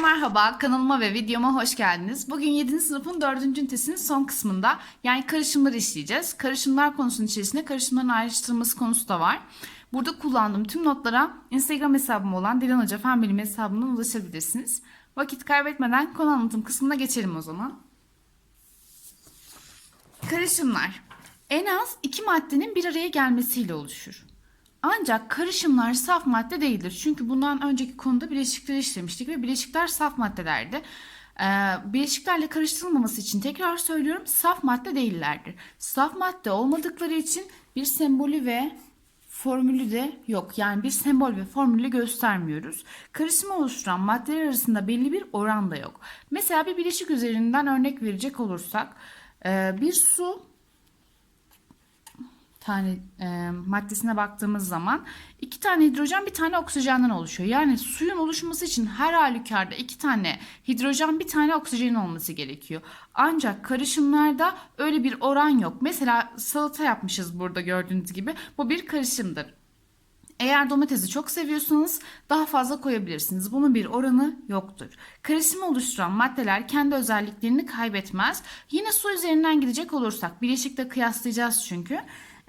merhaba, kanalıma ve videoma hoş geldiniz. Bugün 7. sınıfın 4. ünitesinin son kısmında yani karışımları işleyeceğiz. Karışımlar konusunun içerisinde karışımların ayrıştırılması konusu da var. Burada kullandığım tüm notlara Instagram hesabım olan Dilan Hoca Fen Bilimi hesabından ulaşabilirsiniz. Vakit kaybetmeden konu anlatım kısmına geçelim o zaman. Karışımlar en az iki maddenin bir araya gelmesiyle oluşur. Ancak karışımlar saf madde değildir. Çünkü bundan önceki konuda bileşikleri işlemiştik ve bileşikler saf maddelerdi. Ee, bileşiklerle karıştırılmaması için tekrar söylüyorum saf madde değillerdir. Saf madde olmadıkları için bir sembolü ve formülü de yok. Yani bir sembol ve formülü göstermiyoruz. Karışımı oluşturan maddeler arasında belli bir oran da yok. Mesela bir bileşik üzerinden örnek verecek olursak e, bir su tane e, maddesine baktığımız zaman iki tane hidrojen bir tane oksijenden oluşuyor. Yani suyun oluşması için her halükarda iki tane hidrojen bir tane oksijen olması gerekiyor. Ancak karışımlarda öyle bir oran yok. Mesela salata yapmışız burada gördüğünüz gibi. Bu bir karışımdır. Eğer domatesi çok seviyorsanız daha fazla koyabilirsiniz. Bunun bir oranı yoktur. Karışımı oluşturan maddeler kendi özelliklerini kaybetmez. Yine su üzerinden gidecek olursak bileşikle kıyaslayacağız çünkü.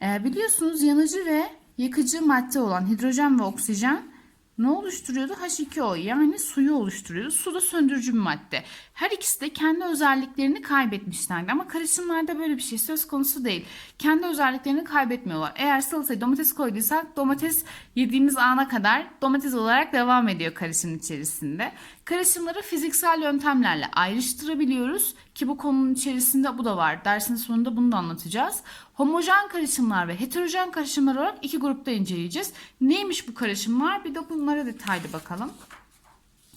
Ee, biliyorsunuz yanıcı ve yakıcı madde olan hidrojen ve oksijen ne oluşturuyordu? H2O yani suyu oluşturuyordu. Su da söndürücü bir madde. Her ikisi de kendi özelliklerini kaybetmişlerdi ama karışımlarda böyle bir şey söz konusu değil. Kendi özelliklerini kaybetmiyorlar. Eğer salataya domates koyduysak domates yediğimiz ana kadar domates olarak devam ediyor karışım içerisinde. Karışımları fiziksel yöntemlerle ayrıştırabiliyoruz ki bu konunun içerisinde bu da var. Dersin sonunda bunu da anlatacağız. Homojen karışımlar ve heterojen karışımlar olarak iki grupta inceleyeceğiz. Neymiş bu karışımlar? Bir de bunlara detaylı bakalım.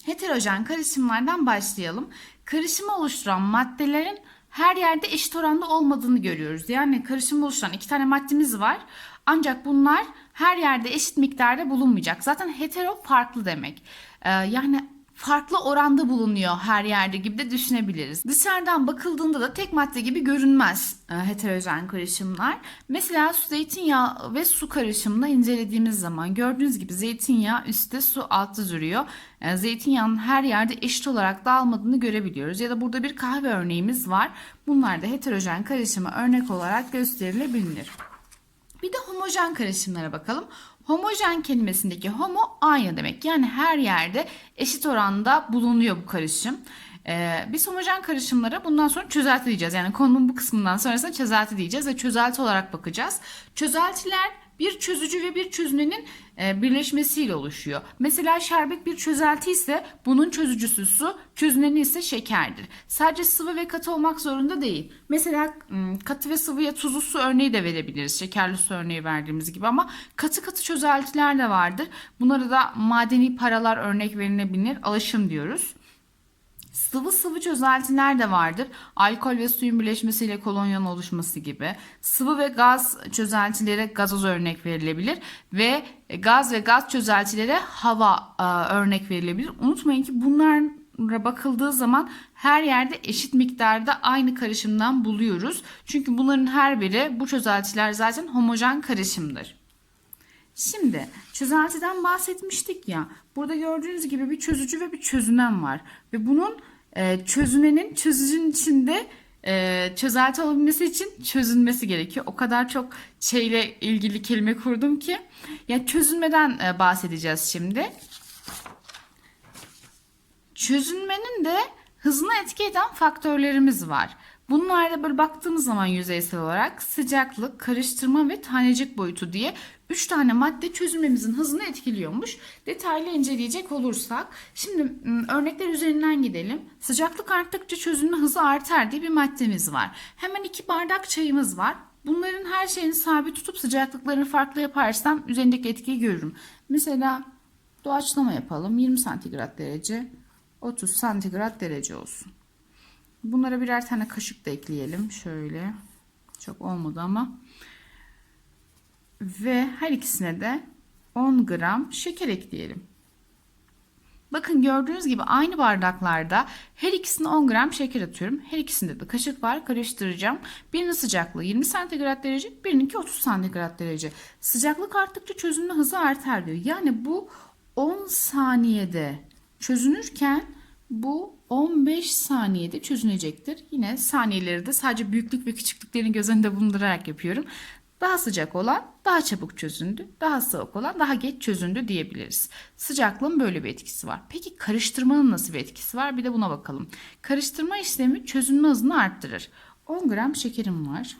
Heterojen karışımlardan başlayalım. Karışımı oluşturan maddelerin her yerde eşit oranda olmadığını görüyoruz. Yani karışımı oluşturan iki tane maddemiz var. Ancak bunlar her yerde eşit miktarda bulunmayacak. Zaten hetero farklı demek. Ee, yani farklı oranda bulunuyor her yerde gibi de düşünebiliriz. Dışarıdan bakıldığında da tek madde gibi görünmez e, heterojen karışımlar. Mesela su, zeytinyağı ve su karışımını incelediğimiz zaman gördüğünüz gibi zeytinyağı üstte su altta duruyor. E, zeytinyağının her yerde eşit olarak dağılmadığını görebiliyoruz. Ya da burada bir kahve örneğimiz var. Bunlar da heterojen karışıma örnek olarak gösterilebilir. Bir de homojen karışımlara bakalım. Homojen kelimesindeki homo aynı demek. Yani her yerde eşit oranda bulunuyor bu karışım. Ee, biz homojen karışımlara bundan sonra çözelti diyeceğiz. Yani konunun bu kısmından sonrasında çözelti diyeceğiz ve çözelti olarak bakacağız. Çözeltiler bir çözücü ve bir çözünenin e, birleşmesiyle oluşuyor. Mesela şerbet bir çözelti ise bunun çözücüsü su, çözüneni ise şekerdir. Sadece sıvı ve katı olmak zorunda değil. Mesela katı ve sıvıya tuzlu su örneği de verebiliriz. Şekerli su örneği verdiğimiz gibi ama katı katı çözeltiler de vardır. Bunlara da madeni paralar örnek verilebilir. Alışım diyoruz. Sıvı sıvı çözeltiler de vardır. Alkol ve suyun birleşmesiyle kolonyanın oluşması gibi. Sıvı ve gaz çözeltilere gazoz örnek verilebilir ve gaz ve gaz çözeltilere hava e, örnek verilebilir. Unutmayın ki bunlara bakıldığı zaman her yerde eşit miktarda aynı karışımdan buluyoruz. Çünkü bunların her biri bu çözeltiler zaten homojen karışımdır. Şimdi çözeltiden bahsetmiştik ya. Burada gördüğünüz gibi bir çözücü ve bir çözünen var. Ve bunun e, çözünenin çözücünün içinde e, çözelti olabilmesi için çözünmesi gerekiyor. O kadar çok şeyle ilgili kelime kurdum ki. Yani çözünmeden e, bahsedeceğiz şimdi. Çözünmenin de hızına etki eden faktörlerimiz var. Bunlarda böyle baktığımız zaman yüzeysel olarak sıcaklık, karıştırma ve tanecik boyutu diye 3 tane madde çözülmemizin hızını etkiliyormuş. Detaylı inceleyecek olursak şimdi örnekler üzerinden gidelim. Sıcaklık arttıkça çözülme hızı artar diye bir maddemiz var. Hemen 2 bardak çayımız var. Bunların her şeyini sabit tutup sıcaklıklarını farklı yaparsam üzerindeki etkiyi görürüm. Mesela doğaçlama yapalım. 20 santigrat derece, 30 santigrat derece olsun. Bunlara birer tane kaşık da ekleyelim. Şöyle. Çok olmadı ama. Ve her ikisine de 10 gram şeker ekleyelim. Bakın gördüğünüz gibi aynı bardaklarda her ikisine 10 gram şeker atıyorum. Her ikisinde de kaşık var karıştıracağım. Birinin sıcaklığı 20 santigrat derece, birininki 30 santigrat derece. Sıcaklık arttıkça çözünme hızı artar diyor. Yani bu 10 saniyede çözünürken Bu 15 saniyede çözünecektir. Yine saniyeleri de sadece büyüklük ve küçüklüklerini göz önünde bulundurarak yapıyorum. Daha sıcak olan daha çabuk çözündü, daha soğuk olan daha geç çözündü diyebiliriz. Sıcaklığın böyle bir etkisi var. Peki karıştırmanın nasıl bir etkisi var? Bir de buna bakalım. Karıştırma işlemi çözünme hızını arttırır. 10 gram şekerim var.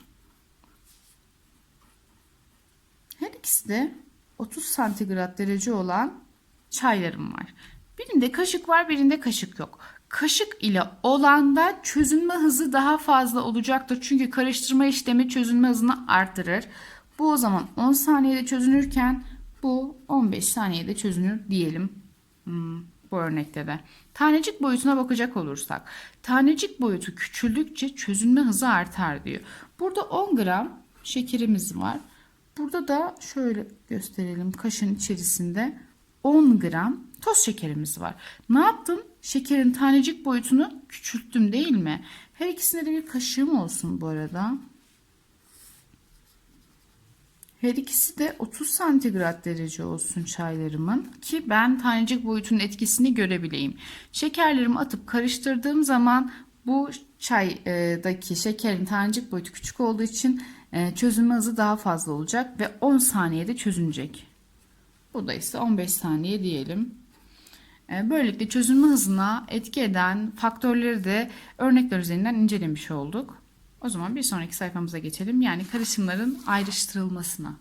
Her ikisi de 30 santigrat derece olan çaylarım var. Birinde kaşık var, birinde kaşık yok. Kaşık ile olanda çözünme hızı daha fazla olacaktır. Çünkü karıştırma işlemi çözünme hızını arttırır. Bu o zaman 10 saniyede çözünürken bu 15 saniyede çözünür diyelim. Hmm, bu örnekte de. Tanecik boyutuna bakacak olursak. Tanecik boyutu küçüldükçe çözünme hızı artar diyor. Burada 10 gram şekerimiz var. Burada da şöyle gösterelim kaşın içerisinde 10 gram toz şekerimiz var. Ne yaptım? Şekerin tanecik boyutunu küçülttüm değil mi? Her ikisinde de bir kaşığım olsun bu arada. Her ikisi de 30 santigrat derece olsun çaylarımın ki ben tanecik boyutunun etkisini görebileyim. Şekerlerimi atıp karıştırdığım zaman bu çaydaki şekerin tanecik boyutu küçük olduğu için e, çözünme hızı daha fazla olacak ve 10 saniyede çözünecek. Bu da ise 15 saniye diyelim. E, böylelikle çözünme hızına etki eden faktörleri de örnekler üzerinden incelemiş olduk. O zaman bir sonraki sayfamıza geçelim. Yani karışımların ayrıştırılmasına.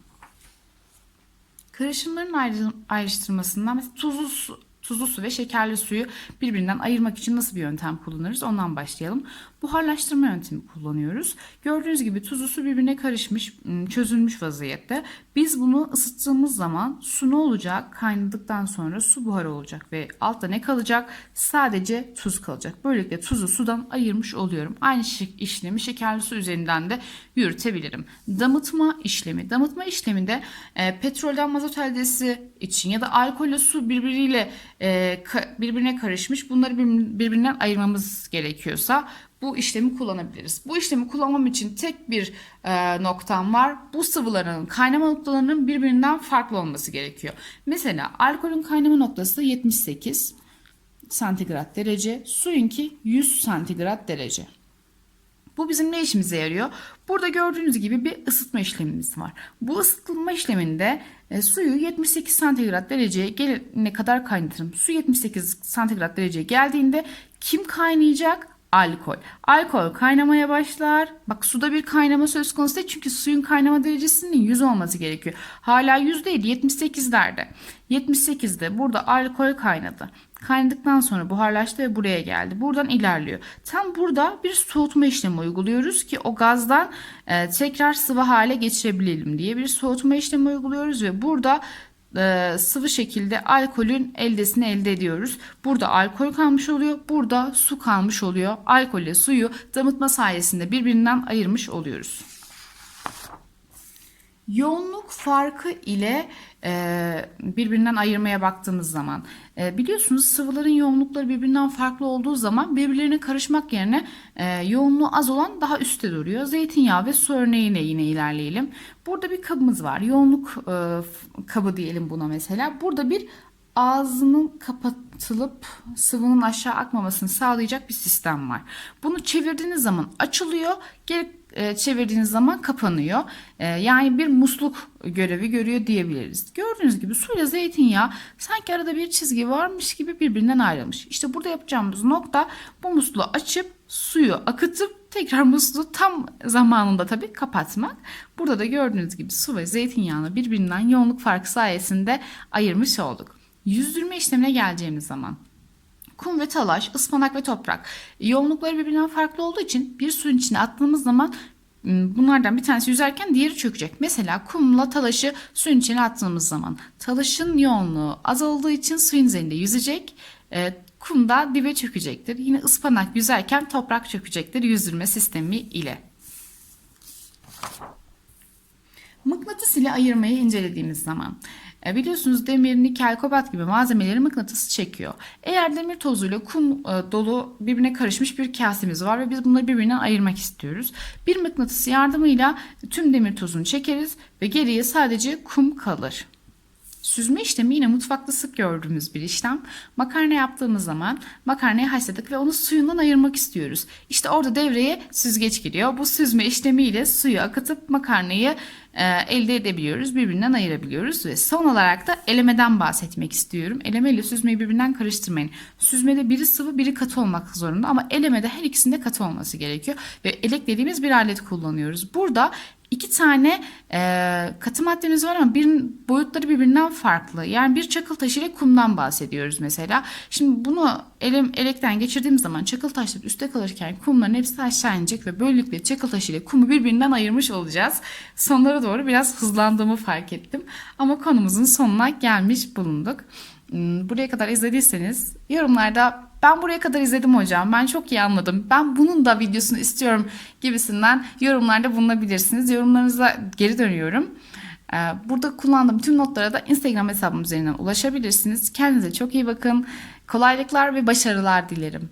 Karışımların ayrı, ayrıştırmasından mesela tuzlu su, tuzlu su ve şekerli suyu birbirinden ayırmak için nasıl bir yöntem kullanırız? Ondan başlayalım. Buharlaştırma yöntemi kullanıyoruz. Gördüğünüz gibi tuzlu su birbirine karışmış, çözülmüş vaziyette. Biz bunu ısıttığımız zaman su ne olacak? Kaynadıktan sonra su buharı olacak ve altta ne kalacak? Sadece tuz kalacak. Böylelikle tuzu sudan ayırmış oluyorum. Aynı işlemi şekerli su üzerinden de yürütebilirim. Damıtma işlemi. Damıtma işleminde e, petrolden mazot eldesi için ya da alkolle su birbiriyle e, birbirine karışmış. Bunları birbirinden ayırmamız gerekiyorsa bu işlemi kullanabiliriz. Bu işlemi kullanmam için tek bir e, noktam var. Bu sıvıların kaynama noktalarının birbirinden farklı olması gerekiyor. Mesela alkolün kaynama noktası 78 santigrat derece, suyunki 100 santigrat derece. Bu bizim ne işimize yarıyor? Burada gördüğünüz gibi bir ısıtma işlemimiz var. Bu ısıtma işleminde e, suyu 78 santigrat dereceye gelene kadar kaynatırım. Su 78 santigrat dereceye geldiğinde kim kaynayacak? alkol. Alkol kaynamaya başlar. Bak suda bir kaynama söz konusu değil çünkü suyun kaynama derecesinin 100 olması gerekiyor. Hala 100 değil 78'lerde. 78'de burada alkol kaynadı. Kaynadıktan sonra buharlaştı ve buraya geldi. Buradan ilerliyor. Tam burada bir soğutma işlemi uyguluyoruz ki o gazdan e, tekrar sıvı hale geçirebilelim diye bir soğutma işlemi uyguluyoruz ve burada e, sıvı şekilde alkolün eldesini elde ediyoruz. Burada alkol kalmış oluyor. Burada su kalmış oluyor. Alkolle suyu damıtma sayesinde birbirinden ayırmış oluyoruz. Yoğunluk farkı ile e, birbirinden ayırmaya baktığımız zaman e, biliyorsunuz sıvıların yoğunlukları birbirinden farklı olduğu zaman birbirlerine karışmak yerine e, yoğunluğu az olan daha üstte duruyor. Zeytinyağı ve su örneğine yine ilerleyelim. Burada bir kabımız var. Yoğunluk e, kabı diyelim buna mesela. Burada bir ağzının kapatılıp sıvının aşağı akmamasını sağlayacak bir sistem var. Bunu çevirdiğiniz zaman açılıyor. Geri e, çevirdiğiniz zaman kapanıyor. E, yani bir musluk görevi görüyor diyebiliriz. Gördüğünüz gibi suyla zeytinyağı sanki arada bir çizgi varmış gibi birbirinden ayrılmış. İşte burada yapacağımız nokta bu musluğu açıp suyu akıtıp tekrar musluğu tam zamanında tabii kapatmak. Burada da gördüğünüz gibi su ve zeytinyağını birbirinden yoğunluk farkı sayesinde ayırmış olduk. Yüzdürme işlemine geleceğimiz zaman kum ve talaş, ıspanak ve toprak yoğunlukları birbirinden farklı olduğu için bir suyun içine attığımız zaman bunlardan bir tanesi yüzerken diğeri çökecek. Mesela kumla talaşı suyun içine attığımız zaman talaşın yoğunluğu azaldığı için suyun üzerinde yüzecek. E, kum da dibe çökecektir. Yine ıspanak yüzerken toprak çökecektir yüzdürme sistemi ile. Mıknatıs ile ayırmayı incelediğimiz zaman e, biliyorsunuz demir, nikel, kobalt gibi malzemeleri mıknatıs çekiyor. Eğer demir tozuyla kum e, dolu birbirine karışmış bir kasemiz var ve biz bunları birbirinden ayırmak istiyoruz. Bir mıknatıs yardımıyla tüm demir tozunu çekeriz ve geriye sadece kum kalır. Süzme işlemi yine mutfakta sık gördüğümüz bir işlem. Makarna yaptığımız zaman makarnayı haşladık ve onu suyundan ayırmak istiyoruz. İşte orada devreye süzgeç giriyor. Bu süzme işlemiyle suyu akıtıp makarnayı e, elde edebiliyoruz, birbirinden ayırabiliyoruz ve son olarak da elemeden bahsetmek istiyorum. Eleme ile süzmeyi birbirinden karıştırmayın. Süzmede biri sıvı, biri katı olmak zorunda ama elemede her ikisinde katı olması gerekiyor ve elek dediğimiz bir alet kullanıyoruz. Burada iki tane e, katı maddemiz var ama bir boyutları birbirinden farklı. Yani bir çakıl taşı ile kumdan bahsediyoruz mesela. Şimdi bunu elim, elekten geçirdiğim zaman çakıl taşları üstte kalırken kumların hepsi aşağı inecek ve böylelikle çakıl taşı ile kumu birbirinden ayırmış olacağız. Sonlara doğru biraz hızlandığımı fark ettim. Ama konumuzun sonuna gelmiş bulunduk. Hmm, Buraya kadar izlediyseniz yorumlarda ben buraya kadar izledim hocam. Ben çok iyi anladım. Ben bunun da videosunu istiyorum gibisinden yorumlarda bulunabilirsiniz. Yorumlarınıza geri dönüyorum. Ee, Burada kullandığım tüm notlara da Instagram hesabım üzerinden ulaşabilirsiniz. Kendinize çok iyi bakın. Kolaylıklar ve başarılar dilerim.